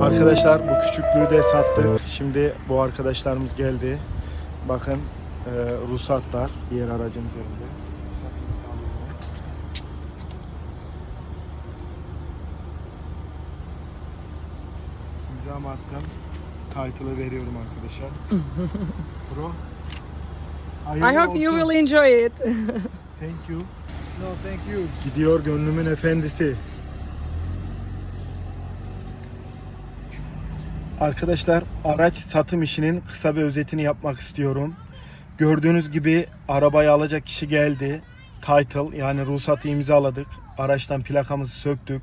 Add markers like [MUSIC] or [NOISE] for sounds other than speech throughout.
Arkadaşlar bu küçüklüğü de sattık. Şimdi bu arkadaşlarımız geldi. Bakın e, ruhsatlar diğer aracın üzerinde. İmzamı attım. Title'ı veriyorum arkadaşlar. [LAUGHS] Bro. I hope you will enjoy it. Thank you. No thank you. Gidiyor gönlümün efendisi. Arkadaşlar araç satım işinin kısa bir özetini yapmak istiyorum. Gördüğünüz gibi arabayı alacak kişi geldi. Title yani ruhsatı imzaladık. Araçtan plakamızı söktük.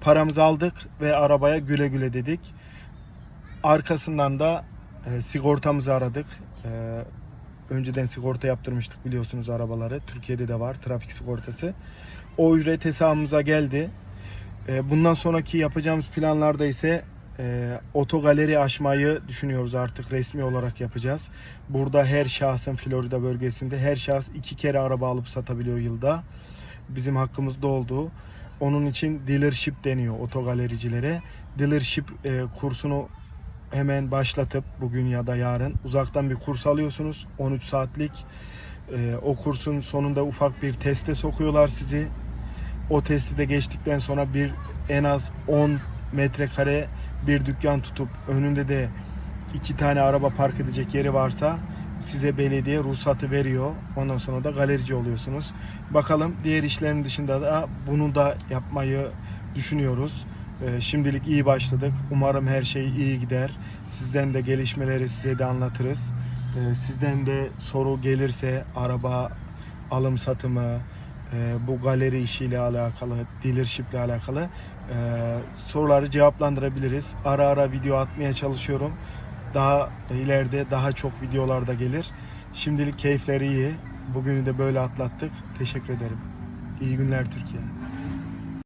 Paramızı aldık ve arabaya güle güle dedik. Arkasından da e, sigortamızı aradık. E, önceden sigorta yaptırmıştık biliyorsunuz arabaları. Türkiye'de de var trafik sigortası. O ücret hesabımıza geldi. E, bundan sonraki yapacağımız planlarda ise e, otogaleri açmayı düşünüyoruz artık resmi olarak yapacağız. Burada her şahsın Florida bölgesinde her şahıs iki kere araba alıp satabiliyor yılda. Bizim hakkımızda oldu. Onun için dealership deniyor otogalericilere. Dealership e, kursunu hemen başlatıp bugün ya da yarın uzaktan bir kurs alıyorsunuz 13 saatlik. E, o kursun sonunda ufak bir teste sokuyorlar sizi. O testi de geçtikten sonra bir en az 10 metrekare bir dükkan tutup önünde de iki tane araba park edecek yeri varsa size belediye ruhsatı veriyor. Ondan sonra da galerici oluyorsunuz. Bakalım diğer işlerin dışında da bunu da yapmayı düşünüyoruz. Ee, Şimdilik iyi başladık. Umarım her şey iyi gider. Sizden de gelişmeleri size de anlatırız. Ee, Sizden de soru gelirse araba alım satımı, e, bu galeri işiyle alakalı, dealership ile alakalı e, soruları cevaplandırabiliriz. Ara ara video atmaya çalışıyorum. Daha ileride daha çok videolar da gelir. Şimdilik keyifleri iyi. Bugünü de böyle atlattık. Teşekkür ederim. İyi günler Türkiye.